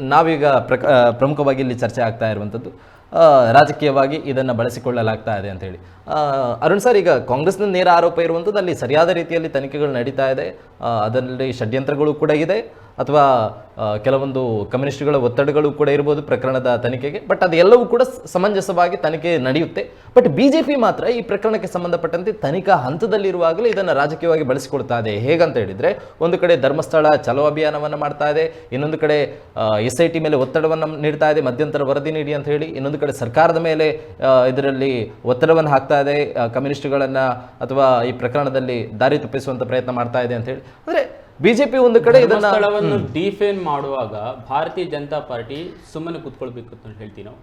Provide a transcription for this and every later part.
ನಾವೀಗ ಪ್ರಕ ಪ್ರಮುಖವಾಗಿ ಇಲ್ಲಿ ಚರ್ಚೆ ಆಗ್ತಾ ಇರುವಂಥದ್ದು ರಾಜಕೀಯವಾಗಿ ಇದನ್ನು ಬಳಸಿಕೊಳ್ಳಲಾಗ್ತಾ ಇದೆ ಅಂತ ಹೇಳಿ. ಆ, ಅರುಣ್ ಸರ್ ಈಗ ಕಾಂಗ್ರೆಸ್ನ ನೇರ ಆರೋಪ ಇರುವಂಥದ್ದು ಅಲ್ಲಿ ಸರಿಯಾದ ರೀತಿಯಲ್ಲಿ ತನಿಖೆಗಳು ನಡೀತಾ ಇದೆ. ಅದರಲ್ಲಿ ಷಡ್ಯಂತ್ರಗಳು ಕೂಡ ಇದೆ. ಅಥವಾ ಕೆಲವೊಂದು ಕಮ್ಯುನಿಸ್ಟ್ಗಳ ಒತ್ತಡಗಳು ಕೂಡ ಇರ್ಬೋದು ಪ್ರಕರಣದ ತನಿಖೆಗೆ. ಬಟ್ ಅದೆಲ್ಲವೂ ಕೂಡ ಸಮಂಜಸವಾಗಿ ತನಿಖೆ ನಡೆಯುತ್ತೆ. ಬಟ್ ಬಿ ಜೆ ಪಿ ಮಾತ್ರ ಈ ಪ್ರಕರಣಕ್ಕೆ ಸಂಬಂಧಪಟ್ಟಂತೆ ತನಿಖಾ ಹಂತದಲ್ಲಿರುವಾಗಲೇ ಇದನ್ನು ರಾಜಕೀಯವಾಗಿ ಬಳಸಿಕೊಳ್ತಾ ಇದೆ. ಹೇಗಂತ ಹೇಳಿದರೆ, ಒಂದು ಕಡೆ ಧರ್ಮಸ್ಥಳ ಚಲೋ ಅಭಿಯಾನವನ್ನು ಮಾಡ್ತಾ ಇದೆ, ಇನ್ನೊಂದು ಕಡೆ ಎಸ್ ಐ ಟಿ ಮೇಲೆ ಒತ್ತಡವನ್ನು ನೀಡ್ತಾ ಇದೆ, ಮಧ್ಯಂತರ ವರದಿ ನೀಡಿ ಅಂತ ಹೇಳಿ, ಇನ್ನೊಂದು ಕಡೆ ಸರ್ಕಾರದ ಮೇಲೆ ಇದರಲ್ಲಿ ಒತ್ತಡವನ್ನು ಹಾಕ್ತಾ ಇದೆ ಕಮ್ಯುನಿಸ್ಟ್ಗಳನ್ನು ಅಥವಾ ಈ ಪ್ರಕರಣದಲ್ಲಿ ದಾರಿ ತಪ್ಪಿಸುವಂಥ ಪ್ರಯತ್ನ ಮಾಡ್ತಾ ಇದೆ ಅಂತ ಹೇಳಿ. ಅಂದ್ರೆ ಬಿಜೆಪಿ ಒಂದು ಕಡೆ ಇದನ್ನ ಡಿಫೇನ್ ಮಾಡುವಾಗ ಭಾರತೀಯ ಜನತಾ ಪಾರ್ಟಿ ಸುಮ್ಮನೆ ಕುತ್ಕೊಳ್ಬೇಕು ಅಂತ ಹೇಳ್ತೀವಿ ನಾವು.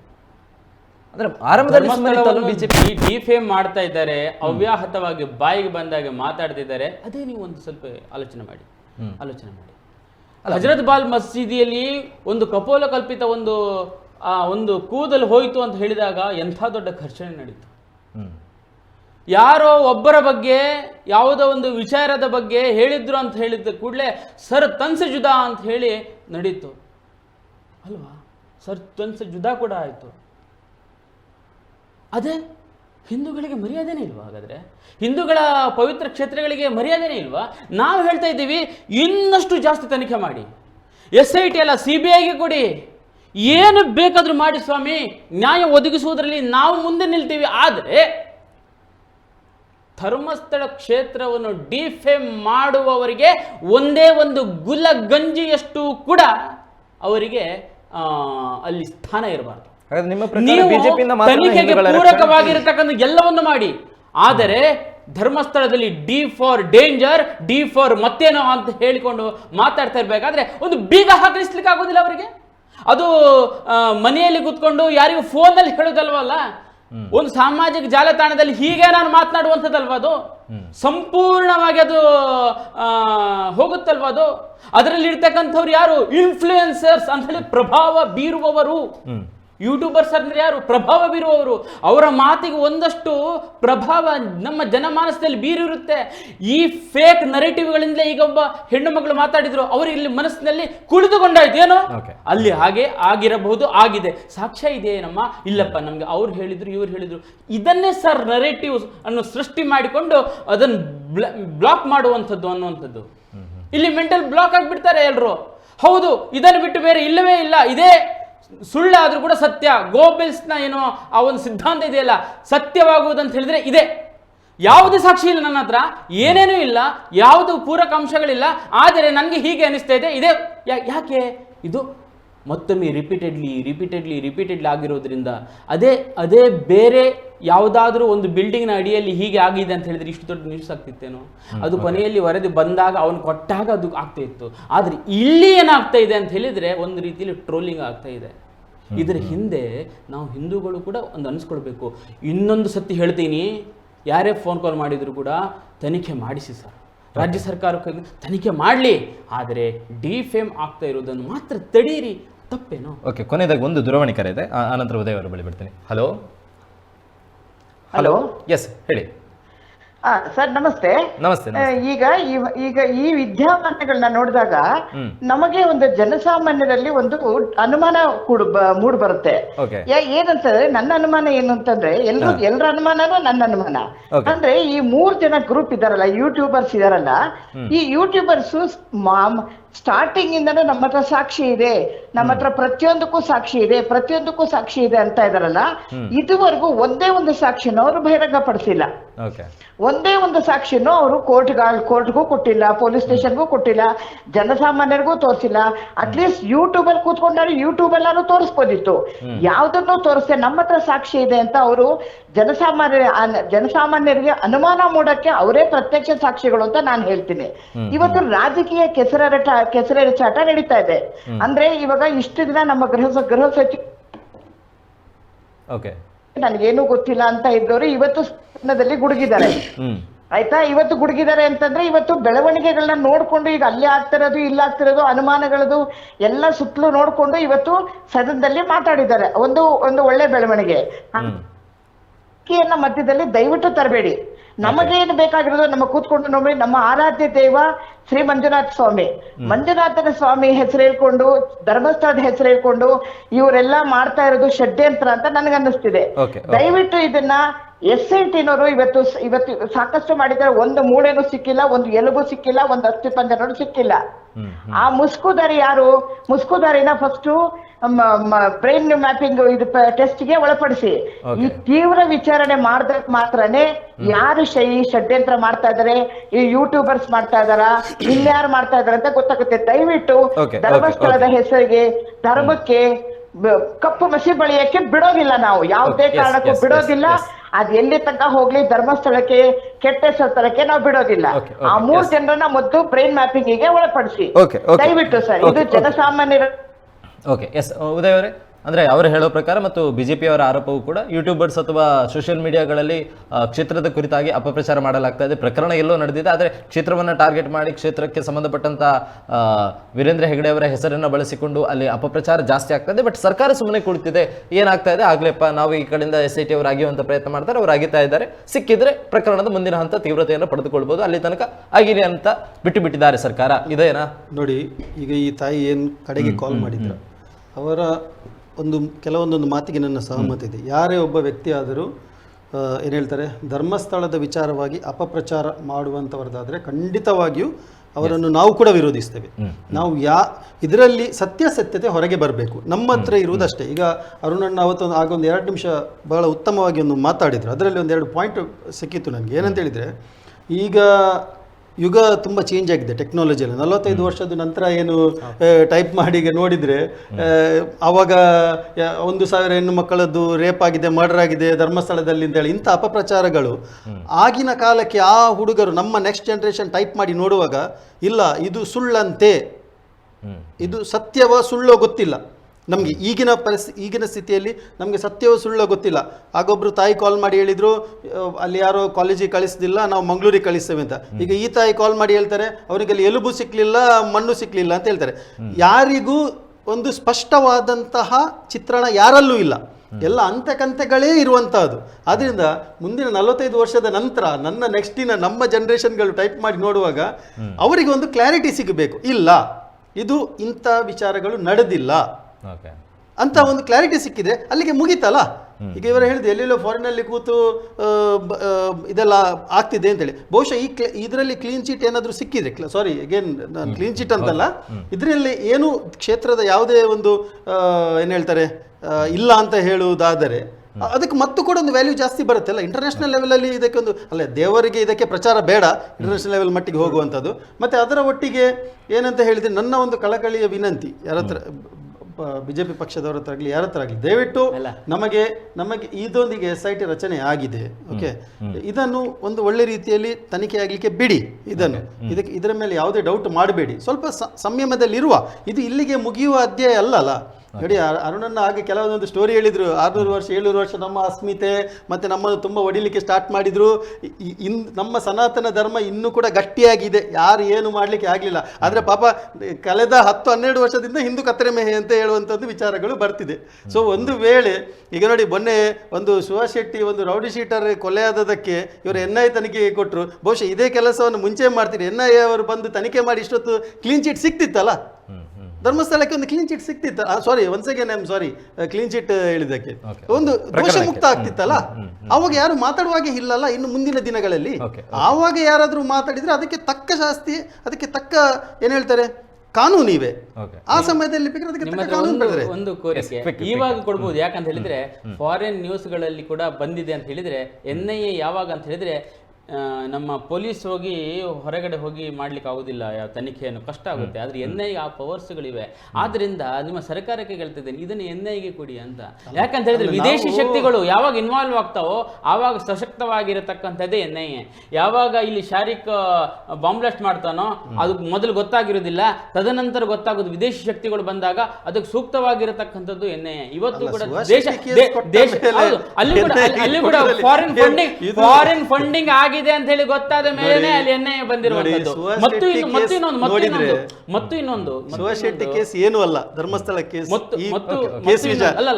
ಅಂದ್ರೆ ಆರಂಭದಲ್ಲಿ ಬಿಜೆಪಿ ಡಿಫೇಮ್ ಮಾಡ್ತಾ ಇದ್ದಾರೆ ಅವ್ಯಾಹತವಾಗಿ ಬಾಯಿಗೆ ಬಂದಾಗ ಮಾತಾಡ್ತಿದ್ದಾರೆ ಅದೇ ನೀವು ಒಂದು ಸ್ವಲ್ಪ ಆಲೋಚನೆ ಮಾಡಿ ಆಲೋಚನೆ ಮಾಡಿ. ಹಜರತ್ ಬಾಲ್ ಮಸೀದಿಯಲ್ಲಿ ಒಂದು ಕಪೋಲ ಕಲ್ಪಿತ ಒಂದು ಆ ಒಂದು ಕೂದಲು ಹೋಯಿತು ಅಂತ ಹೇಳಿದಾಗ ಎಂಥ ದೊಡ್ಡ ಘರ್ಷಣೆ ನಡೀತು. ಯಾರೋ ಒಬ್ಬರ ಬಗ್ಗೆ ಯಾವುದೋ ಒಂದು ವಿಚಾರದ ಬಗ್ಗೆ ಹೇಳಿದ್ರು ಅಂತ ಹೇಳಿದ ಕೂಡಲೇ, ಸರ್ ತನ್ಸ ಜುದಾ ಅಂತ ಹೇಳಿ ನಡೀತು. ಅಲ್ವಾ? ಸರ್ ತನ್ಸ ಜುದಾ ಕೂಡ ಆಯಿತು. ಅದೇ, ಹಿಂದೂಗಳಿಗೆ ಮರ್ಯಾದೆನೇ ಇಲ್ವಾ ಹಾಗಾದರೆ? ಹಿಂದೂಗಳ ಪವಿತ್ರ ಕ್ಷೇತ್ರಗಳಿಗೆ ಮರ್ಯಾದೆನೇ ಇಲ್ವಾ? ನಾವು ಹೇಳ್ತಾ ಇದ್ದೀವಿ, ಇನ್ನಷ್ಟು ಜಾಸ್ತಿ ತನಿಖೆ ಮಾಡಿ. ಎಸ್ ಐ ಟಿ ಅಲ್ಲ, ಸಿ ಬಿ ಐಗೆ ಕೊಡಿ. ಏನು ಬೇಕಾದರೂ ಮಾಡಿ ಸ್ವಾಮಿ, ನ್ಯಾಯ ಒದಗಿಸುವುದರಲ್ಲಿ ನಾವು ಮುಂದೆ ನಿಲ್ತೀವಿ. ಆದರೆ ಧರ್ಮಸ್ಥಳ ಕ್ಷೇತ್ರವನ್ನು ಡಿಫೇಮ್ ಮಾಡುವವರಿಗೆ ಒಂದೇ ಒಂದು ಗುಲ ಗಂಜಿಯಷ್ಟು ಕೂಡ ಅವರಿಗೆ ಆ, ಅಲ್ಲಿ ಸ್ಥಾನ ಇರಬಾರ್ದು. ಪೂರಕವಾಗಿರತಕ್ಕಂಥ ಎಲ್ಲವನ್ನು ಮಾಡಿ. ಆದರೆ ಧರ್ಮಸ್ಥಳದಲ್ಲಿ D for danger D for ಮತ್ತೇನೋ ಅಂತ ಹೇಳಿಕೊಂಡು ಮಾತಾಡ್ತಾ ಇರಬೇಕಾದ್ರೆ ಒಂದು ಬೀಗ ಹಾಕಿಸ್ಲಿಕ್ಕೆ ಆಗೋದಿಲ್ಲ ಅವರಿಗೆ? ಅದು ಮನೆಯಲ್ಲಿ ಕೂತ್ಕೊಂಡು ಯಾರಿಗೂ ಫೋನಲ್ಲಿ ಹೇಳೋದಲ್ವಲ್ಲ? ಒಂದು ಸಾಮಾಜಿಕ ಜಾಲತಾಣದಲ್ಲಿ ಹೀಗೆ ನಾನು ಮಾತನಾಡುವಂಥದ್ದಲ್ವ ಅದು? ಸಂಪೂರ್ಣವಾಗಿ ಅದು ಹೋಗುತ್ತಲ್ವ ಅದು? ಅದರಲ್ಲಿ ಇರ್ತಕ್ಕಂಥವ್ರು ಯಾರು? ಇನ್ಫ್ಲೂಯೆನ್ಸರ್ಸ್ ಅಂತ ಹೇಳಿ ಪ್ರಭಾವ ಬೀರುವವರು. ಯೂಟ್ಯೂಬರ್ಸ್ ಅಂದರೆ ಯಾರು? ಪ್ರಭಾವ ಬೀರುವವರು ಅವರ ಮಾತಿಗೆ ಒಂದಷ್ಟು ಪ್ರಭಾವ ನಮ್ಮ ಜನಮಾನಸದಲ್ಲಿ ಬೀರಿರುತ್ತೆ. ಈ ಫೇಕ್ ನರೇಟಿವ್ಗಳಿಂದಲೇ ಈಗ ಒಬ್ಬ ಹೆಣ್ಣು ಮಗಳು ಮಾತಾಡಿದ್ರು. ಅವರಿಗೆ ಇಲ್ಲಿ ಮನಸ್ಸಿನಲ್ಲಿ ಕುಳಿತುಕೊಂಡಾಯ್ತು ಏನೋ ಅಲ್ಲಿ ಹಾಗೆ ಆಗಿರಬಹುದು ಆಗಿದೆ. ಸಾಕ್ಷ್ಯ ಇದೆ ನಮ್ಮ? ಇಲ್ಲಪ್ಪ ನಮಗೆ ಅವ್ರು ಹೇಳಿದ್ರು ಇವ್ರು ಹೇಳಿದ್ರು. ಇದನ್ನೇ ಸರ್ ನರೇಟಿವ್ ಅನ್ನು ಸೃಷ್ಟಿ ಮಾಡಿಕೊಂಡು ಅದನ್ನು ಬ್ಲಾಕ್ ಮಾಡುವಂಥದ್ದು ಅನ್ನುವಂಥದ್ದು. ಇಲ್ಲಿ ಮೆಂಟಲ್ ಬ್ಲಾಕ್ ಆಗಿಬಿಡ್ತಾರೆ ಎಲ್ಲರೂ ಹೌದು ಇದನ್ನು ಬಿಟ್ಟು ಬೇರೆ ಇಲ್ಲವೇ ಇಲ್ಲ. ಇದೇ ಸುಳ್ಳಾದ್ರೂ ಕೂಡ ಸತ್ಯ. ಗೋಬೆಲ್ಸ್ನ ಏನೋ ಆ ಒಂದು ಸಿದ್ಧಾಂತ ಇದೆಯಲ್ಲ, ಸತ್ಯವಾಗುವುದಂತ ಹೇಳಿದ್ರೆ ಇದೆ. ಯಾವುದೇ ಸಾಕ್ಷಿ ಇಲ್ಲ ನನ್ನ ಹತ್ರ, ಏನೇನೂ ಇಲ್ಲ, ಯಾವುದು ಪೂರಕ ಅಂಶಗಳಿಲ್ಲ, ಆದರೆ ನನಗೆ ಹೀಗೆ ಅನಿಸ್ತಾ ಇದೆ ಇದೆ. ಯಾಕೆ? ಇದು ಮತ್ತೊಮ್ಮೆ ರಿಪೀಟೆಡ್ಲಿ ರಿಪೀಟೆಡ್ಲಿ ರಿಪೀಟೆಡ್ಲಿ ಆಗಿರೋದ್ರಿಂದ ಅದೇ ಅದೇ ಬೇರೆ ಯಾವುದಾದ್ರೂ ಒಂದು ಬಿಲ್ಡಿಂಗ್ನ ಅಡಿಯಲ್ಲಿ ಹೀಗೆ ಆಗಿದೆ ಅಂತ ಹೇಳಿದ್ರೆ ಇಷ್ಟು ದೊಡ್ಡ ನ್ಯೂಸ್ ಆಗ್ತಿತ್ತೇನೋ? ಅದು ಕೊನೆಯಲ್ಲಿ ವರದಿ ಬಂದಾಗ ಅವನು ಕೊಟ್ಟಾಗ ಅದು ಆಗ್ತಾ ಇತ್ತು. ಆದರೆ ಇಲ್ಲಿ ಏನಾಗ್ತಾ ಇದೆ ಅಂತ ಹೇಳಿದ್ರೆ ಒಂದು ರೀತಿಯಲ್ಲಿ ಟ್ರೋಲಿಂಗ್ ಆಗ್ತಾ ಇದೆ. ಇದರ ಹಿಂದೆ ನಾವು ಹಿಂದೂಗಳು ಕೂಡ ಒಂದು ಅನಿಸ್ಕೊಳ್ಬೇಕು. ಇನ್ನೊಂದು ಸತಿ ಹೇಳ್ತೀನಿ ಯಾರೇ ಫೋನ್ ಕಾಲ್ ಮಾಡಿದ್ರು ಕೂಡ ತನಿಖೆ ಮಾಡಿಸಿ ಸರ್. ರಾಜ್ಯ ಸರ್ಕಾರಕ್ಕೆ ತನಿಖೆ ಮಾಡಲಿ ಆದರೆ ಡಿಫೇಮ್ ಆಗ್ತಾ ಇರೋದನ್ನು ಮಾತ್ರ ತಡೀರಿ. ತಪ್ಪೇನೋ? ಓಕೆ ಕೊನೆಯದಾಗಿ ಒಂದು ದೂರವಾಣಿ ಕರೆ ಇದೆ. ಆ- ಆನಂತರ ಉದಯ ಅವರು ಬಳಿ ಬಿಡ್ತೀನಿ. ಹಲೋ ಹಲೋ ಎಸ್ ಹೇಳಿ. ಆ, ಸರ್ ನಮಸ್ತೆ. ನಮಸ್ತೆ ಆ, ನಮಸ್ತೆ ಈಗ ಈ- ಈಗ ಈ ವಿದ್ಯಮಾನಗಳನ್ನ ನೋಡಿದಾಗ ಹ್ಮ್. ನಮಗೆ ಒಂದು ಜನಸಾಮಾನ್ಯರಲ್ಲಿ ಒಂದು ಅನುಮಾನ ಕೂಡ ಮೂಡ್ ಬರುತ್ತೆ. ಓಕೆ ಯಾ- ಏನಂತಂದ್ರೆ ನನ್ನ ಅನುಮಾನ ಏನು ಅಂತಂದ್ರೆ ಎಲ್ರು ಎಲ್ರ ಅನುಮಾನನೂ ನನ್ನ ಅನುಮಾನ. Okay. ಅಂದ್ರೆ ಈ ಮೂರ್ ಜನ ಗ್ರೂಪ್ ಇದಾರಲ್ಲ ಯೂಟ್ಯೂಬರ್ಸ್ ಇದಾರಲ್ಲ ಈ ಯೂಟ್ಯೂಬರ್ಸ್ ಸ್ಟಾರ್ಟಿಂಗ್ ಇಂದನೂ ನಮ್ಮ ಹತ್ರ ಸಾಕ್ಷಿ ಇದೆ ನಮ್ಮ ಹತ್ರ ಪ್ರತಿಯೊಂದಕ್ಕೂ ಸಾಕ್ಷಿ ಇದೆ ಪ್ರತಿಯೊಂದಕ್ಕೂ ಸಾಕ್ಷಿ ಇದೆ ಅಂತ ಇದಾರಲ್ಲ ಇದುವರೆಗೂ ಒಂದೇ ಒಂದು ಸಾಕ್ಷಿನ ಅವರು ಬಹಿರಂಗ ಪಡಿಸಿಲ್ಲ ಒಂದೇ ಒಂದು ಸಾಕ್ಷಿನೂ ಅವರು ಕೋರ್ಟ್ ಕೋರ್ಟ್ಗೂ ಕೊಟ್ಟಿಲ್ಲ ಪೊಲೀಸ್ ಸ್ಟೇಷನ್ಗೂ ಕೊಟ್ಟಿಲ್ಲ ಜನಸಾಮಾನ್ಯರಿಗೂ ತೋರಿಸಿಲ್ಲ. ಅಟ್ಲೀಸ್ಟ್ ಯೂಟ್ಯೂಬ್ ಅಲ್ಲಿ ಕೂತ್ಕೊಂಡಾರು ಯೂಟ್ಯೂಬ್ ಎಲ್ಲಾರು ತೋರಿಸ್ಬೋದಿತ್ತು. ಯಾವ್ದನ್ನು ತೋರಿಸ್ದೆ ನಮ್ಮ ಹತ್ರ ಸಾಕ್ಷಿ ಇದೆ ಅಂತ ಅವರು ಜನಸಾಮಾನ್ಯ ಜನಸಾಮಾನ್ಯರಿಗೆ ಅನುಮಾನ ಮೂಡಕ್ಕೆ ಅವರೇ ಪ್ರತ್ಯಕ್ಷ ಸಾಕ್ಷಿಗಳು ಅಂತ ನಾನು ಹೇಳ್ತೀನಿ. ಇವತ್ತು ರಾಜಕೀಯ ಕೆಸರೆರಟ ಚಾಟ ನಡೀತಾ ಇದೆ. ಅಂದ್ರೆ ಇವಾಗ ಇಷ್ಟು ದಿನ ನಮ್ಮ ಗೃಹ ಗೃಹ ಸಚಿವ ನನಗೇನು ಗೊತ್ತಿಲ್ಲ ಅಂತ ಇದ್ದವರು ಇವತ್ತು ಸದನದಲ್ಲಿ ಗುಡುಗಿದ್ದಾರೆ. ಆಯ್ತಾ? ಇವತ್ತು ಗುಡುಗಿದ್ದಾರೆ ಅಂತಂದ್ರೆ ಇವತ್ತು ಬೆಳವಣಿಗೆಗಳನ್ನ ನೋಡ್ಕೊಂಡು ಈಗ ಅಲ್ಲಿ ಆಗ್ತಿರೋದು ಇಲ್ಲ ಆಗ್ತಿರೋದು ಅನುಮಾನಗಳದು ಎಲ್ಲ ಸುತ್ತಲೂ ನೋಡ್ಕೊಂಡು ಇವತ್ತು ಸದನದಲ್ಲಿ ಮಾತಾಡಿದ್ದಾರೆ. ಒಂದು ಒಂದು ಒಳ್ಳೆ ಬೆಳವಣಿಗೆ. ಮಧ್ಯದಲ್ಲಿ ದಯವಿಟ್ಟು ತರಬೇಡಿ. ನಮಗೇನು ಬೇಕಾಗಿರೋದು ನಮ್ಮ ಕೂತ್ಕೊಂಡು ನೋಡಿ ನಮ್ಮ ಆರಾಧ್ಯ ದೇವ ಶ್ರೀ ಮಂಜುನಾಥ ಸ್ವಾಮಿ. ಮಂಜುನಾಥನ ಸ್ವಾಮಿ ಹೆಸರು ಹೇಳ್ಕೊಂಡು ಧರ್ಮಸ್ಥಳದ ಹೆಸರು ಹೇಳ್ಕೊಂಡು ಇವರೆಲ್ಲ ಮಾಡ್ತಾ ಇರೋದು ಷಡ್ಯಂತ್ರ ಅಂತ ನನಗನ್ನಿಸ್ತಿದೆ. ದಯವಿಟ್ಟು ಇದನ್ನ ಎಸ್ ಎನ್ ಟಿನವರು ಇವತ್ತು ಇವತ್ತು ಸಾಕಷ್ಟು ಮಾಡಿದ್ದಾರೆ. ಒಂದು ಮೂಳೆನೂ ಸಿಕ್ಕಿಲ್ಲ ಒಂದು ಎಲುಬು ಸಿಕ್ಕಿಲ್ಲ ಒಂದು ಅಸ್ಥಿ ಪಂಜರನು ಸಿಕ್ಕಿಲ್ಲ ಆ ಮುಸ್ಕುದಾರಿ ಯಾರು? ಮುಸ್ಕುದಾರಿನ ಫಸ್ಟ್ ಬ್ರೈನ್ ಮ್ಯಾಪಿಂಗ್ ಇದು ಟೆಸ್ಟ್ಗೆ ಒಳಪಡಿಸಿ. ಈ ತೀವ್ರ ವಿಚಾರಣೆ ಮಾಡ್ದಕ್ ಮಾತ್ರನೇ ಯಾರು ಶೈ ಈ ಷಡ್ಯಂತ್ರ ಮಾಡ್ತಾ ಇದಾರೆ ಈ ಯೂಟ್ಯೂಬರ್ಸ್ ಮಾಡ್ತಾ ಇದಾರ ಇನ್ಯಾರು ಮಾಡ್ತಾ ಇದಾರೆ ಅಂತ ಗೊತ್ತಾಗುತ್ತೆ. ದಯವಿಟ್ಟು ಧರ್ಮಸ್ಥಳದ ಹೆಸರಿಗೆ ಧರ್ಮಕ್ಕೆ ಕಪ್ಪು ಮಸಿ ಬಳಿಯಕ್ಕೆ ಬಿಡೋದಿಲ್ಲ ನಾವು. ಯಾವುದೇ ಕಾರಣಕ್ಕೂ ಬಿಡೋದಿಲ್ಲ. ಅದ್ ಎಲ್ಲಿ ತನಕ ಹೋಗ್ಲಿ ಧರ್ಮಸ್ಥಳಕ್ಕೆ ಕೆಟ್ಟ ಹೆಸರು ತರಕ್ಕೆ ನಾವು ಬಿಡೋದಿಲ್ಲ. ಆ ಮೂರ್. ಜನರನ್ನ ಮೊದಲು ಬ್ರೈನ್ ಮ್ಯಾಪಿಂಗ್ಗೆ ಒಳಪಡಿಸಿ. ದಯವಿಟ್ಟು ಸರ್ ಇದು. ಜನಸಾಮಾನ್ಯರ ಓಕೆ ಎಸ್ ಉದಯ್ ಅವರೇ. ಅಂದರೆ ಅವರು ಹೇಳೋ ಪ್ರಕಾರ ಮತ್ತು ಬಿ ಜೆ ಪಿಯವರ ಆರೋಪವೂ ಕೂಡ ಯೂಟ್ಯೂಬರ್ಸ್ ಅಥವಾ ಸೋಷಿಯಲ್ ಮೀಡಿಯಾಗಳಲ್ಲಿ ಕ್ಷೇತ್ರದ ಕುರಿತಾಗಿ ಅಪಪ್ರಚಾರ ಮಾಡಲಾಗ್ತಾ ಇದೆ. ಪ್ರಕರಣ ಎಲ್ಲೋ ನಡೆದಿದೆ ಆದರೆ ಕ್ಷೇತ್ರವನ್ನು ಟಾರ್ಗೆಟ್ ಮಾಡಿ ಕ್ಷೇತ್ರಕ್ಕೆ ಸಂಬಂಧಪಟ್ಟಂಥ ವೀರೇಂದ್ರ ಹೆಗಡೆ ಅವರ ಹೆಸರನ್ನು ಬಳಸಿಕೊಂಡು ಅಲ್ಲಿ ಅಪಪ್ರಚಾರ ಜಾಸ್ತಿ ಆಗ್ತದೆ ಬಟ್ ಸರ್ಕಾರ ಸುಮ್ಮನೆ ಕುಳಿತಿದೆ ಏನಾಗ್ತಾ ಇದೆ? ಆಗಲೇಪ್ಪ ನಾವು ಈ ಕಡೆಯಿಂದ ಎಸ್ ಐ ಟಿ ಅವರು ಆಗಿಯುವಂಥ ಪ್ರಯತ್ನ ಮಾಡ್ತಾರೆ ಅವ್ರು ಆಗಿತಾ ಇದ್ದಾರೆ. ಸಿಕ್ಕಿದ್ರೆ ಪ್ರಕರಣದ ಮುಂದಿನ ಹಂತ ತೀವ್ರತೆಯನ್ನು ಪಡೆದುಕೊಳ್ಬೋದು. ಅಲ್ಲಿ ತನಕ ಆಗಿರಿ ಅಂತ ಬಿಟ್ಟು ಬಿಟ್ಟಿದ್ದಾರೆ ಸರ್ಕಾರ. ಇದೇನಾ? ನೋಡಿ ಈಗ ಈ ತಾಯಿ ಏನು ಕಡೆಗೆ ಕಾಲ್ ಮಾಡಿದ್ರು? ಅವರ ಒಂದು ಕೆಲವೊಂದೊಂದು ಮಾತಿಗೆ ನನ್ನ ಸಹಮತ ಇದೆ. ಯಾರೇ ಒಬ್ಬ ವ್ಯಕ್ತಿ ಆದರೂ ಏನು ಹೇಳ್ತಾರೆ ಧರ್ಮಸ್ಥಳದ ವಿಚಾರವಾಗಿ ಅಪಪ್ರಚಾರ ಮಾಡುವಂಥವ್ರದ್ದಾದರೆ ಖಂಡಿತವಾಗಿಯೂ ಅವರನ್ನು ನಾವು ಕೂಡ ವಿರೋಧಿಸ್ತೇವೆ. ನಾವು ಯಾ ಇದರಲ್ಲಿ ಸತ್ಯಾಸತ್ಯತೆ ಹೊರಗೆ ಬರಬೇಕು. ನಮ್ಮ ಹತ್ರ ಇರುವುದಷ್ಟೇ ಈಗ ಅರುಣಣ್ಣ ಅವತ್ತೊಂದು ಆಗೊಂದು ಎರಡು ನಿಮಿಷ ಬಹಳ ಉತ್ತಮವಾಗಿ ಒಂದು ಮಾತಾಡಿದರು. ಅದರಲ್ಲಿ ಒಂದು ಎರಡು ಪಾಯಿಂಟ್ ಸಿಕ್ಕಿತ್ತು ನನಗೆ. ಏನಂತ ಹೇಳಿದರೆ ಈಗ ಯುಗ ತುಂಬ ಚೇಂಜ್ ಆಗಿದೆ ಟೆಕ್ನಾಲಜಿಯಲ್ಲಿ ನಲವತ್ತೈದು ವರ್ಷದ ನಂತರ ಏನು ಟೈಪ್ ಮಾಡಿ ನೋಡಿದರೆ ಆವಾಗ ಒಂದು ಸಾವಿರ ಹೆಣ್ಣು ಮಕ್ಕಳದ್ದು ರೇಪ್ ಆಗಿದೆ ಮರ್ಡರ್ ಆಗಿದೆ ಧರ್ಮಸ್ಥಳದಲ್ಲಿ ಅಂತ ಹೇಳಿ ಇಂಥ ಅಪಪ್ರಚಾರಗಳು ಆಗಿನ ಕಾಲಕ್ಕೆ ಆ ಹುಡುಗರು ನಮ್ಮ ನೆಕ್ಸ್ಟ್ ಜನ್ರೇಷನ್ ಟೈಪ್ ಮಾಡಿ ನೋಡುವಾಗ ಇಲ್ಲ ಇದು ಸುಳ್ಳಂತೆ. ಇದು ಸತ್ಯವ ಸುಳ್ಳೋ ಗೊತ್ತಿಲ್ಲ. ನಮಗೆ ಈಗಿನ ಪರಿಸ್ಥಿತಿ ಈಗಿನ ಸ್ಥಿತಿಯಲ್ಲಿ ನಮಗೆ ಸತ್ಯವೋ ಸುಳ್ಳೋ ಗೊತ್ತಿಲ್ಲ. ಆಗೊಬ್ರು ತಾಯಿ ಕಾಲ್ ಮಾಡಿ ಹೇಳಿದರು ಅಲ್ಲಿ ಯಾರೋ ಕಾಲೇಜಿಗೆ ಕಳಿಸ್ದಿಲ್ಲ ನಾವು ಮಂಗಳೂರಿಗೆ ಕಳಿಸ್ತೇವೆ ಅಂತ. ಈಗ ಈ ತಾಯಿ ಕಾಲ್ ಮಾಡಿ ಹೇಳ್ತಾರೆ ಅವರಿಗೆ ಅಲ್ಲಿ ಎಲುಬು ಸಿಕ್ಕಲಿಲ್ಲ ಮಣ್ಣು ಸಿಕ್ಕಲಿಲ್ಲ ಅಂತ ಹೇಳ್ತಾರೆ. ಯಾರಿಗೂ ಒಂದು ಸ್ಪಷ್ಟವಾದಂತಹ ಚಿತ್ರಣ ಯಾರಲ್ಲೂ ಇಲ್ಲ. ಎಲ್ಲ ಅಂತೆಕಂತೆಗಳೇ ಇರುವಂತಹದ್ದು. ಆದ್ರಿಂದ ಮುಂದಿನ ನಲವತ್ತೈದು ವರ್ಷದ ನಂತರ ನನ್ನ ನೆಕ್ಸ್ಟಿನ ನಮ್ಮ ಜನ್ರೇಷನ್ಗಳು ಟೈಪ್ ಮಾಡಿ ನೋಡುವಾಗ ಅವರಿಗೆ ಒಂದು ಕ್ಲಾರಿಟಿ ಸಿಗಬೇಕು. ಇಲ್ಲ ಇದು ಇಂಥ ವಿಚಾರಗಳು ನಡೆದಿಲ್ಲ. ಅಂತ ಒಂದು ಕ್ಲಾರಿಟಿ ಸಿಕ್ಕಿದ್ರೆ ಅಲ್ಲಿಗೆ ಮುಗೀತಲ್ಲ? ಈಗ ಇವರು ಹೇಳಿದೆ ಎಲ್ಲೆಲ್ಲೋ ಫಾರಿನಲ್ಲಿ ಕೂತು ಇದೆಲ್ಲ ಆಗ್ತಿದೆ ಅಂತೇಳಿ ಬಹುಶಃ ಈ ಇದರಲ್ಲಿ ಕ್ಲೀನ್ ಚೀಟ್ ಏನಾದರೂ ಸಿಕ್ಕಿದ್ರೆ ಸಾರಿ ಅಗೇನ್ ನಾನು ಕ್ಲೀನ್ ಚೀಟ್ ಅಂತಲ್ಲ ಇದರಲ್ಲಿ ಏನು ಕ್ಷೇತ್ರದ ಯಾವುದೇ ಒಂದು ಏನು ಹೇಳ್ತಾರೆ ಇಲ್ಲ ಅಂತ ಹೇಳುವುದಾದರೆ ಅದಕ್ಕೆ ಮತ್ತು ಕೂಡ ಒಂದು ವ್ಯಾಲ್ಯೂ ಜಾಸ್ತಿ ಬರುತ್ತೆ ಅಲ್ಲ? ಇಂಟರ್ನ್ಯಾಷನಲ್ ಲೆವೆಲಲ್ಲಿ ಇದಕ್ಕೆ ಒಂದು ಅಲ್ಲ ದೇವರಿಗೆ ಇದಕ್ಕೆ ಪ್ರಚಾರ ಬೇಡ. ಇಂಟರ್ನ್ಯಾಷನಲ್ ಲೆವೆಲ್ ಮಟ್ಟಿಗೆ ಹೋಗುವಂಥದ್ದು. ಮತ್ತು ಅದರ ಒಟ್ಟಿಗೆ ಏನಂತ ಹೇಳಿದ್ರೆ ನನ್ನ ಒಂದು ಕಳಕಳಿಯ ವಿನಂತಿ ಯಾರ ಹತ್ರ ಬಿಜೆಪಿ ಪಕ್ಷದವರ ಹತ್ರ ಆಗಲಿ ಯಾರ ಹತ್ರ ಆಗಲಿ ದಯವಿಟ್ಟು ನಮಗೆ ನಮಗೆ ಇದೊಂದಿಗೆ ಎಸ್ ಐ ಟಿ ರಚನೆ ಆಗಿದೆ ಓಕೆ? ಇದನ್ನು ಒಂದು ಒಳ್ಳೆ ರೀತಿಯಲ್ಲಿ ತನಿಖೆ ಆಗಲಿಕ್ಕೆ ಬಿಡಿ ಇದನ್ನು. ಇದಕ್ಕೆ ಇದರ ಮೇಲೆ ಯಾವುದೇ ಡೌಟ್ ಮಾಡಬೇಡಿ. ಸ್ವಲ್ಪ ಸಂಯಮದಲ್ಲಿರುವ ಇದು ಇಲ್ಲಿಗೆ ಮುಗಿಯುವ ಅಧ್ಯಾಯ ಅಲ್ಲಲ್ಲ ನೋಡಿ ಅರುಣನ್ನ ಹಾಗೆ ಕೆಲವೊಂದು ಸ್ಟೋರಿ ಹೇಳಿದ್ರು. ಆರ್ನೂರು ವರ್ಷ, ಏಳ್ನೂರು ವರ್ಷ ನಮ್ಮ ಅಸ್ಮಿತೆ, ಮತ್ತೆ ನಮ್ಮನ್ನು ತುಂಬ ಹೊಡಿಲಿಕ್ಕೆ ಸ್ಟಾರ್ಟ್ ಮಾಡಿದ್ರು. ಇನ್ ನಮ್ಮ ಸನಾತನ ಧರ್ಮ ಇನ್ನೂ ಕೂಡ ಗಟ್ಟಿಯಾಗಿದೆ. ಯಾರು ಏನು ಮಾಡ್ಲಿಕ್ಕೆ ಆಗಲಿಲ್ಲ. ಆದರೆ ಪಾಪ, ಕಳೆದ ಹತ್ತು, ಹನ್ನೆರಡು ವರ್ಷದಿಂದ ಹಿಂದೂ ಕತ್ತರೆ ಮೇಹೆ ಅಂತ ಹೇಳುವಂತದ್ದು ವಿಚಾರಗಳು ಬರ್ತಿದೆ. ಸೊ ಒಂದು ವೇಳೆ, ಈಗ ನೋಡಿ, ಮೊನ್ನೆ ಒಂದು ಸುಭಾಷ್ ಶೆಟ್ಟಿ ಒಂದು ರೌಡಿ ಶೀಟರ್ ಕೊಲೆಯಾದದಕ್ಕೆ ಇವರು ಎನ್ ಐ ತನಿಖೆ ಕೊಟ್ಟರು ಬಹುಶಃ ಇದೇ ಕೆಲಸವನ್ನು ಮುಂಚೆ ಮಾಡ್ತೀರಿ ಎನ್ ಐ ಅವರು ಬಂದು ತನಿಖೆ ಮಾಡಿ ಇಷ್ಟೊತ್ತು ಕ್ಲೀನ್ ಚೀಟ್ ಸಿಕ್ತಿತ್ತಲ್ಲ? ಧರ್ಮಸ್ಥಳಕ್ಕೆ ಒಂದು clean chit ಸಿಕ್ತಿತ್ತ. Sorry once again I am sorry clean chit ಹೇಳಿದಕ್ಕೆ ಒಂದು ದೋಷ. ಮುಕ್ತ ಆಗ್ತಿತ್ತಲ್ಲ? ಅವಾಗ ಯಾರು ಮಾತಾಡುವಾಗೆ ಇಲ್ಲಲ್ಲ ಇನ್ನು ಮುಂದಿನ ದಿನಗಳಲ್ಲಿ? ಆವಾಗ ಯಾರಾದರೂ ಮಾತಾಡಿದ್ರೆ ಅದಕ್ಕೆ ತಕ್ಕ ಶಾಸ್ತಿ ಅದಕ್ಕೆ ತಕ್ಕ ಏನ್ ಹೇಳ್ತಾರೆ? ಕಾನೂನಿವೆ. ಇವೆ ಆ ಸಮಯದಲ್ಲಿ ಬೇಕಾದ್ರೆ ಅದಕ್ಕೆ ತಕ್ಕ ಕಾನೂನು ಒಂದು ಕೋರಿಕೆ. ಇವಾಗ ಕೊಡ್ಬೋದು. ಯಾಕಂತ ಹೇಳಿದ್ರೆ ಫಾರಿನ್ ನ್ಯೂಸ್ಗಳಲ್ಲಿ ಕೂಡ ಬಂದಿದೆ ಅಂತ ಹೇಳಿದ್ರೆ ಎನ್ ಐ ಎ ಯಾವಾಗ ಅಂತ ಹೇಳಿದ್ರೆ ನಮ್ಮ ಪೊಲೀಸ್ ಹೋಗಿ ಹೊರಗಡೆ ಹೋಗಿ ಮಾಡ್ಲಿಕ್ಕೆ ಆಗುದಿಲ್ಲ ಯಾವ ತನಿಖೆಯನ್ನು. ಕಷ್ಟ ಆಗುತ್ತೆ. ಆದ್ರೆ ಎನ್ ಐ ಆ ಪವರ್ಸ್ಗಳಿವೆ. ಆದ್ರಿಂದ ನಿಮ್ಮ ಸರ್ಕಾರಕ್ಕೆ ಹೇಳ್ತಿದ್ದೇನೆ ಇದನ್ನು ಎನ್ ಐಗೆ ಕೊಡಿ ಅಂತ. ಯಾಕಂತ ಹೇಳಿದ್ರೆ ವಿದೇಶಿ ಶಕ್ತಿಗಳು ಯಾವಾಗ ಇನ್ವಾಲ್ವ್ ಆಗ್ತಾವೋ ಆವಾಗ ಸಶಕ್ತವಾಗಿರತಕ್ಕಂಥದ್ದೇ ಎನ್ ಐ ಯಾವಾಗ ಇಲ್ಲಿ ಶಾರಿಕ್ ಬಾಂಬ್ ಬ್ಲಾಸ್ಟ್ ಮಾಡ್ತಾನೋ ಅದು ಮೊದಲು ಗೊತ್ತಾಗಿರೋದಿಲ್ಲ. ತದನಂತರ ಗೊತ್ತಾಗೋದು ವಿದೇಶಿ ಶಕ್ತಿಗಳು ಬಂದಾಗ ಅದಕ್ಕೆ ಸೂಕ್ತವಾಗಿರತಕ್ಕಂಥದ್ದು ಎನ್ ಐ ಇವತ್ತು ಕೂಡ ದೇಶ ಕೂಡ ಅಲ್ಲಿ ಕೂಡ ಫಾರಿನ್ ಫಂಡಿಂಗ್ ಫಾರಿನ್ ಫಂಡಿಂಗ್ ಆಗಿ ಆಗಿದೆ ಅಂತ ಹೇಳಿ ಗೊತ್ತಾದ ಮೇಲೆ ಅಲ್ಲಿ ಎನ್ ಐ ಬಂದಿರುವಂತದ್ದು ಮತ್ತು ಇನ್ನು- ಮತ್ತು ಇನ್ನೊಂದು ಮತ್ತು ಇನ್ನೊಂದು ಮತ್ತು ಇನ್ನೊಂದು ಮತ್ತು ಸುಭಾಷ್ ಶೆಟ್ಟಿ ಇನ್ನೊಂದು- ಕೇಸ್ ಏನು ಅಲ್ಲ ಧರ್ಮಸ್ಥಳ ಕೇಸ್. ಮತ್ತು ಮತ್ತು ಕೇಸ್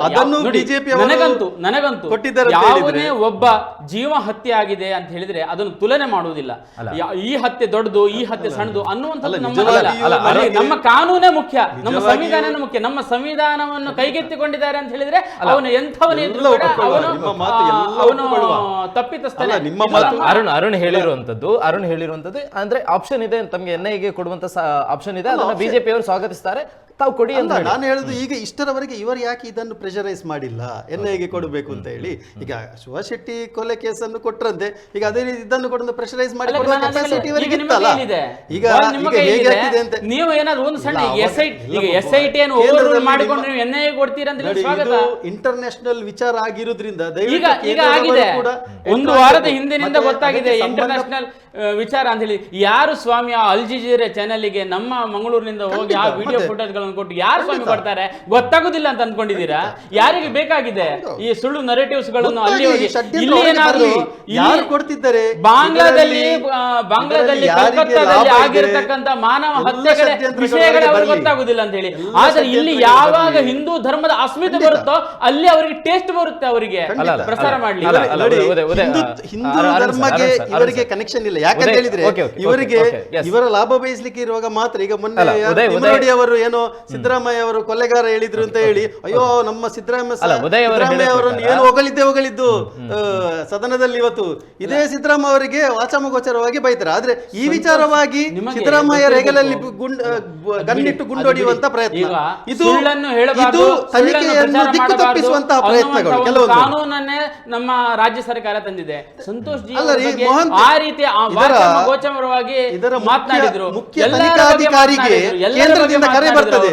ಅದನ್ನು ಬಿಜೆಪಿ ನನಗಂತೂ ನನಗಂತೂ ಕೊಟ್ಟಿದ್ದಾರೆ ಯಾವುದೇ ಒಬ್ಬ ಜೀವ ಹತ್ಯೆ ಆಗಿದೆ ಅಂತ ಹೇಳಿದ್ರೆ ಅದನ್ನು ತುಲನೆ ಮಾಡುವುದಿಲ್ಲ. ಈ ಹತ್ಯೆ ದೊಡ್ಡದು ಈ ಹತ್ಯೆ ಸಣ್ಣದು ಅನ್ನುವಂಥದ್ದು ನಮ್ಮ ನಮ್ಮ ಕಾನೂನೇ ಮುಖ್ಯ ನಮ್ಮ ಸಂವಿಧಾನನೇ ಮುಖ್ಯ ನಮ್ಮ ಸಂವಿಧಾನವನ್ನು ಕೈಗೆತ್ತಿಕೊಂಡಿದ್ದಾರೆ ಅಂತ ಹೇಳಿದ್ರೆ ಅವನು ಎಂಥವನೇ ಅವನು ನಿಮ್ಮ ಮಾತು ಆ, ಎಲ್ಲ ಅವನು. ತಪ್ಪಿತಸ್ಥನೇ. ನಿಮ್ಮ ಮಾತು- ಅರುಣ್ ಅರುಣ್ ಹೇಳಿರುವಂತದ್ದು ಅರುಣ್ ಹೇಳಿರುವಂತದ್ದು ಅಂದ್ರೆ ಆಪ್ಷನ್ ಇದೆ ತಮ್ಗೆ ಎನ್ಐಗೆ ಕೊಡುವಂತ ಆಪ್ಷನ್ ಇದೆ ಅದನ್ನ ಬಿಜೆಪಿ ಅವರು ಸ್ವಾಗತಿಸ್ತಾರೆ. ತಾವು ಕೊಡಿ ಅಂತ ನಾನು ಹೇಳುದು ಈಗ ಇಷ್ಟರವರೆಗೆ ಇವರು ಯಾಕೆ ಇದನ್ನು ಪ್ರೆಷರೈಸ್ ಮಾಡಿಲ್ಲ? ಎನ್ ಐಗೆ ಕೊಡಬೇಕು ಅಂತ ಹೇಳಿ. ಈಗ ಶಿವಶೆಟ್ಟಿ ಶೆಟ್ಟಿ ಕೊಲೆ ಕೇಸನ್ನು ಕೊಟ್ರಂತೆ ಈಗ ಅದೇ ರೀತಿ ಇದನ್ನು ಕೊಡಲು ಪ್ರೆಷರೈಸ್ ಮಾಡಿ ಈಗ ಇವರಿಗೆ ನಿಮ್ಮ ಇತ್ತಲ್ಲ ಕೈಲಿದೆ. ಈಗ ಬಾಲ್ ನಿಮ್ಮ ಈಗ ಹೇಗೆ ಕೈಲಿದೆ. ಆಗ್ತಿದೆ ಅಂತ? ನೀವು ಏನಾದ್ರು ಒಂದು ಸಣ್ಣ S I S I T ಅನ್ನು ಓವರ್ ಮಾಡಿಕೊಂಡು ನೀವು ಎನ್ ಐ ಕೊಡ್ತೀರಾ ಅಂತ ನೋಡಿ, ಸ್ವಾಗತ. ಇದು ಇಂಟರ್ನ್ಯಾಷನಲ್ ವಿಚಾರ ಆಗಿರೋದ್ರಿಂದ ಈಗ ದಯವಿಟ್ಟು ಈಗ ಆಗಿದೆ. ಒಂದು ವಾರದ ಹಿಂದಿನಿಂದ ಗೊತ್ತಾಗಿದೆ ಇಂಟರ್ನ್ಯಾಷನಲ್ ವಿಚಾರ ಅಂತ ಹೇಳಿ. ಯಾರು ಸ್ವಾಮಿ ಆ ಅಲ್ಜಿಜಿರೆ ಚಾನೆಲ್ಗೆ ನಮ್ಮ ಮಂಗಳೂರಿನಿಂದ ಹೋಗಿ ಆ ವಿಡಿಯೋ ಮತ್ತೆ. ಕೊಟ್ಟು ಯಾರು ಸ್ವಾಮಿ ಕೊಡ್ತಾರೆ? ಗೊತ್ತಾಗುದಿಲ್ಲ ಅಂತ ಅನ್ಕೊಂಡಿದ್ದೀರಾ ಯಾರಿಗೆ ಬೇಕಾಗಿದೆ? ಈ ಸುಳ್ಳು ನರೇಟಿವ್ಸ್ಗಳನ್ನು ಅಲ್ಲಿ ಹೋಗಿ ಇಲ್ಲಿ ಏನಾದ್ರು ಬರ್ಲಿ. ಯಾರು ಕೊಡ್ತಿದ್ದಾರೆ? ಬಾಂಗ್ಲಾದಲ್ಲಿ ಬಾಂಗ್ಲಾದಲ್ಲಿ ಕಲ್ಕತ್ತಾದಲ್ಲಿ ಆಗಿರತಕ್ಕಂತ ಮಾನವ ಹತ್ಯೆಗಳ ವಿಷಯಗಳು ಅವ್ರಿಗೆ ಗೊತ್ತಾಗುದಿಲ್ಲ ಅಂತ ಹೇಳಿ. ಆದ್ರೆ ಇಲ್ಲಿ ಯಾವಾಗ ಹಿಂದೂ ಧರ್ಮದ ಅಸ್ಮಿತೆ ಬರುತ್ತೋ ಅಲ್ಲಿ ಅವರಿಗೆ ಟೇಸ್ಟ್ ಬರುತ್ತೆ ಅವರಿಗೆ. ಪ್ರಸಾರ ಮಾಡ್ಲಿ ಹಿಂದೂ ಧರ್ಮಗೆ ಇವರಿಗೆ ಕನೆಕ್ಷನ್ ಇಲ್ಲ. ಯಾಕಂತ ಹೇಳಿದ್ರೆ ಇವರಿಗೆ ಇವರ ಲಾಭ ಬಯಸ್ಲಿಕ್ಕೆ ಇರುವಾಗ ಮಾತ್ರ ಈಗ ಮೊನ್ನೆ ಅವರು ಏನೋ ಸಿದ್ದರಾಮಯ್ಯ ಅವರು ಕೊಲೆಗಾರ ಹೇಳಿದ್ರು ಅಂತ ಹೇಳಿ ಅಯ್ಯೋ ನಮ್ಮ ಸಿದ್ದರಾಮಯ್ಯ ಸಿದ್ದರಾಮಯ್ಯ ಅವರನ್ನು ಏನು ಹೊಗಳಿದ್ದೆ ಹೊಗಳಿದ್ದು ಸದನದಲ್ಲಿ ಇವತ್ತು. ಇದೇ ಸಿದ್ದರಾಮಯ್ಯ ಅವರಿಗೆ ವಾಚಾಮಗೋಚರವಾಗಿ ಬೈತಾರೆ. ಆದ್ರೆ ಈ ವಿಚಾರವಾಗಿ ಸಿದ್ದರಾಮಯ್ಯ. ರೆಗಲಲ್ಲಿ ಗುಂಡ್ ಗನ್ನಿಟ್ಟು ಗುಂಡೊಡೆಯುವಂತ ಪ್ರಯತ್ನ. ಇದು ಇದು ತನಿಖೆಯನ್ನು ದಿಕ್ಕು ತಪ್ಪಿಸುವಂತಹ ಪ್ರಯತ್ನಗಳು ಕೆಲವು ಕಾನೂನನ್ನೇ ನಮ್ಮ ರಾಜ್ಯ ಸರ್ಕಾರ ತಂದಿದೆ. ಸಂತೋಷ್ ಜಿ ಆ ರೀತಿ ಗೋಚಮರವಾಗಿ ಇದರ- ವಾಚಾಮ ಗೋಚರವಾಗಿ ಇದರ ಮಾತನಾಡಿದ್ರು. ಮುಖ್ಯ ತನಿಖಾಧಿಕಾರಿಗೆ ಕೇಂದ್ರದಿಂದ ಕರೆ ಬರ್ತದೆ.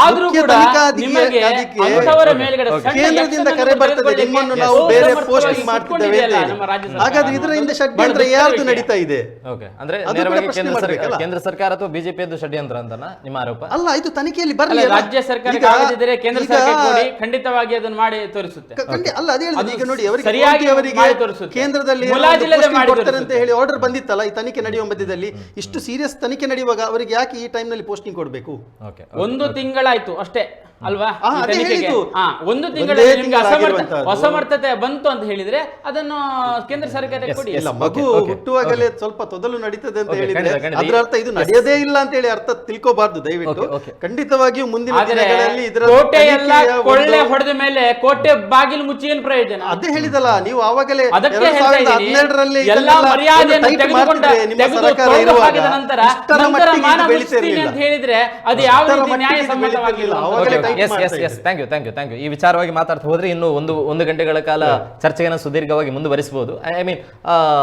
ಆದ್ರೂ ಕೂಡ ನಿಮಗೆ ಅಂತವರ ಮೇಲ್ಗಡೆ ಕೇಂದ್ರದಿಂದ ಕರೆ ಬರ್ತದೆ ನಿಮ್ಮನ್ನು ನಾವು ಬೇರೆ ಪೋಸ್ಟಿಂಗ್ ಮಾಡ್ತಿದ್ದೇವೆ ಅಂತ. ನಮ್ಮ ರಾಜ್ಯ ಸರ್ಕಾರ? ಹಾಗಾದ್ರೆ ಇದರಿಂದ ಹಿಂದೆ ಷಡ್ಯಂತ್ರ ಯಾರ್ದು ನಡೀತಾ ಇದೆ? ಓಕೆ ಅಂದ್ರೆ ನೇರವಾಗಿ ಕೇಂದ್ರ ಸರ್ಕಾರ ಕೇಂದ್ರ ಸರ್ಕಾರ ಅಥವಾ ಬಿಜೆಪಿಯದ್ದು ಷಡ್ಯಂತ್ರ ಅಂತನ ನಿಮ್ಮ ಆರೋಪ? ಅಲ್ಲ ಇದು ತನಿಖೆಯಲ್ಲಿ ಬರಲಿ ರಾಜ್ಯ ಸರ್ಕಾರಕ್ಕೆ ಆಗದಿದ್ದರೆ ಕೇಂದ್ರ ಸರ್ಕಾರ ಕೊಡಿ ಖಂಡಿತವಾಗಿ ಅದನ್ನು ಮಾಡಿ ತೋರಿಸುತ್ತೆ. ಅಲ್ಲ ಅದೇ ಈಗ ನೋಡಿ ಅವರಿಗೆ ಸರಿಯಾಗಿ ಅವರಿಗೆ ತೋರಿಸುತ್ತೆ. ಕೇಂದ್ರದಲ್ಲಿ ಕೊಡ್ತಾರೆ ಅಂತ ಹೇಳಿ ಆರ್ಡರ್ ಬಂದಿತ್ತಲ್ಲ ಈ ತನಿಖೆ ನಡೆಯುವ ಮಧ್ಯದಲ್ಲಿ ಇಷ್ಟು ಸೀರಿಯಸ್ ತನಿಖೆ ನಡೆಯುವಾಗ ಅವರಿಗೆ ಯಾಕೆ ಈ ಟೈಮ್ನಲ್ಲಿ ಪೋಸ್ಟಿಂಗ್ ಕೊಡಬೇಕು? ಓಕೆ ಒಂದು ತಿಂಗಳಾಯ್ತು ಅಷ್ಟೇ ಅಲ್ವಾ? ತನಿಖೆಗೆ? ಒಂದು ತಿಂಗಳ ತಿಂಗಳಲ್ಲಿ ನಿಮ್ಗೆ ಅಸಮರ್ಥ ಅಸಮರ್ಥತೆ ಬಂತು ಅಂತ ಹೇಳಿದ್ರೆ ಅದನ್ನು ಕೇಂದ್ರ ಸರ್ಕಾರ ಕೊಡಿ. ಇಲ್ಲ ಮಗು ಹುಟ್ಟುವಾಗಲೇ ಸ್ವಲ್ಪ ತೊದಲು ನಡೀತದೆ ಅಂತ ಹೇಳಿದ್ರೆ. ಅದರ ಅರ್ಥ ಇದು ನಡೆಯದೇ ಇಲ್ಲ ಅಂತ ಹೇಳಿ ಅರ್ಥ ತಿಳ್ಕೋಬಾರ್ದು ದಯವಿಟ್ಟು. ಖಂಡಿತವಾಗಿಯೂ ಮುಂದಿನ ದಿನಗಳಲ್ಲಿ ಇದರ ಕೋಟೆ ಎಲ್ಲ ಕೊಳ್ಳೆ ಹೊಡೆದ ಮೇಲೆ ಕೋಟೆ ಬಾಗಿಲು ಮುಚ್ಚಿ ಏನ್ ಪ್ರಯೋಜನ? ಅದೇ ಹೇಳಿದಲ್ಲ ನೀವು ಆವಾಗಲೇ ಅದಕ್ಕೆ ಹದಿನೇಳರಲ್ಲಿ ಎಲ್ಲ ಮರ್ಯಾದೆಯನ್ನು ತೆಗೆದುಕೊಂಡ ತೆಗೆದು ಸರ್ಕಾರ ತೊಡೆದು ಇರುವಾಗ ನಂತರ ಇಷ್ಟರ ನಂತರ ಮಾನ ಬೆಳೀತಾ ಅಂತ ಹೇಳಿದ್ರೆ ಅದು ಯಾವ ರೀತಿ ನ್ಯಾಯಸಮ್ಮತವಾಗಿಲ್ಲ yes yes yes thank you thank you thank you ಈ ವಿಚಾರವಾಗಿ ಮಾತಾಡ್ತಾ ಹೋದ್ರೆ ಇನ್ನು ಒಂದು ಒಂದು ಗಂಟೆಗಳ ಕಾಲ ಚರ್ಚೆಯನ್ನು ಸುದೀರ್ಘವಾಗಿ ಮುಂದುವರಿಸಬಹುದು. ಐ ಮೀನ್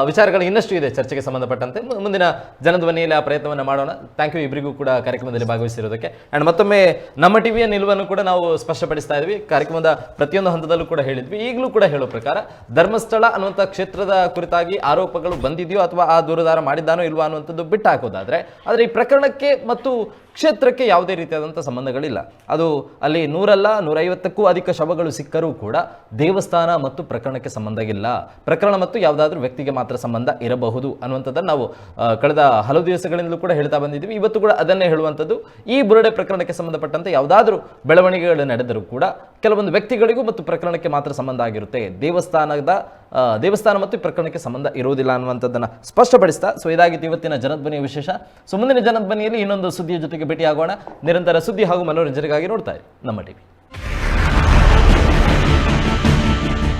ವಿಚಾರಗಳು ಇನ್ನಷ್ಟು ಇದೆ ಚರ್ಚೆಗೆ ಸಂಬಂಧಪಟ್ಟಂತೆ. ಮುಂದಿನ ಜನಧ್ವನಿಯಲ್ಲಿ ಆ ಪ್ರಯತ್ನವನ್ನು ಮಾಡೋಣ. ಥ್ಯಾಂಕ್ ಯು ಇಬ್ಬರಿಗೂ ಕೂಡ ಕಾರ್ಯಕ್ರಮದಲ್ಲಿ ಭಾಗವಹಿಸಿರೋದಕ್ಕೆ. ಅಂಡ್ ಮತ್ತೊಮ್ಮೆ ನಮ್ಮ ಟಿವಿಯ ನಿಲುವನ್ನು ಕೂಡ ನಾವು ಸ್ಪಷ್ಟಪಡಿಸ್ತಾ ಇದ್ವಿ. ಕಾರ್ಯಕ್ರಮದ ಪ್ರತಿಯೊಂದು ಹಂತದಲ್ಲೂ ಕೂಡ ಹೇಳಿದ್ವಿ. ಈಗಲೂ ಕೂಡ ಹೇಳೋ ಪ್ರಕಾರ ಧರ್ಮಸ್ಥಳ ಅನ್ನುವಂಥ ಕ್ಷೇತ್ರದ ಕುರಿತಾಗಿ ಆರೋಪಗಳು ಬಂದಿದೆಯೋ ಅಥವಾ ಆ ದೂರದಾರ ಮಾಡಿದ್ದಾನೋ ಇಲ್ವಾ ಅನ್ನುವಂಥದ್ದು ಬಿಟ್ಟು ಹಾಕೋದಾದ್ರೆ ಆದರೆ ಈ ಪ್ರಕರಣಕ್ಕೆ ಮತ್ತು ಕ್ಷೇತ್ರಕ್ಕೆ ಯಾವುದೇ ರೀತಿಯಾದಂಥ ಸಂಬಂಧಗಳಿಲ್ಲ. ಅದು ಅಲ್ಲಿ ನೂರಲ್ಲ, ನೂರೈವತ್ತಕ್ಕೂ ಅಧಿಕ ಶವಗಳು ಸಿಕ್ಕರೂ ಕೂಡ ದೇವಸ್ಥಾನ ಮತ್ತು ಪ್ರಕರಣಕ್ಕೆ ಸಂಬಂಧ ಇಲ್ಲ. ಪ್ರಕರಣ ಮತ್ತು ಯಾವುದಾದ್ರೂ ವ್ಯಕ್ತಿಗೆ ಮಾತ್ರ ಸಂಬಂಧ ಇರಬಹುದು ಅನ್ನುವಂಥದ್ದನ್ನು ನಾವು ಕಳೆದ ಹಲವು ದಿವಸಗಳಿಂದಲೂ ಕೂಡ ಹೇಳ್ತಾ ಬಂದಿದ್ದೀವಿ. ಇವತ್ತು ಕೂಡ ಅದನ್ನೇ ಹೇಳುವಂಥದ್ದು. ಈ ಬುರುಡೆ ಪ್ರಕರಣಕ್ಕೆ ಸಂಬಂಧಪಟ್ಟಂತೆ ಯಾವುದಾದ್ರೂ ಬೆಳವಣಿಗೆಗಳು ನಡೆದರೂ ಕೂಡ ಕೆಲವೊಂದು ವ್ಯಕ್ತಿಗಳಿಗೂ ಮತ್ತು ಪ್ರಕರಣಕ್ಕೆ ಮಾತ್ರ ಸಂಬಂಧ ಆಗಿರುತ್ತೆ. ದೇವಸ್ಥಾನದ ದೇವಸ್ಥಾನ ಮತ್ತು ಪ್ರಕರಣಕ್ಕೆ ಸಂಬಂಧ ಇರುವುದಿಲ್ಲ ಅನ್ನುವಂಥದ್ದನ್ನು ಸ್ಪಷ್ಟಪಡಿಸ್ತಾ, ಸೊ ಇದಾಗಿತ್ತು ಇವತ್ತಿನ ಜನಧ್ವನಿಯ ವಿಶೇಷ. ಸೊ ಮುಂದಿನ ಜನಧ್ವನಿಯಲ್ಲಿ ಇನ್ನೊಂದು ಸುದ್ದಿಯ ಜೊತೆಗೆ ಭೇಟಿಯಾಗೋಣ. ನಿರಂತರ ಸುದ್ದಿ ಹಾಗೂ ಮನೋರಂಜನೆಗಾಗಿ ನೋಡ್ತಾ ಇರಿ. ನಮ್ಮ ಟಿವಿ.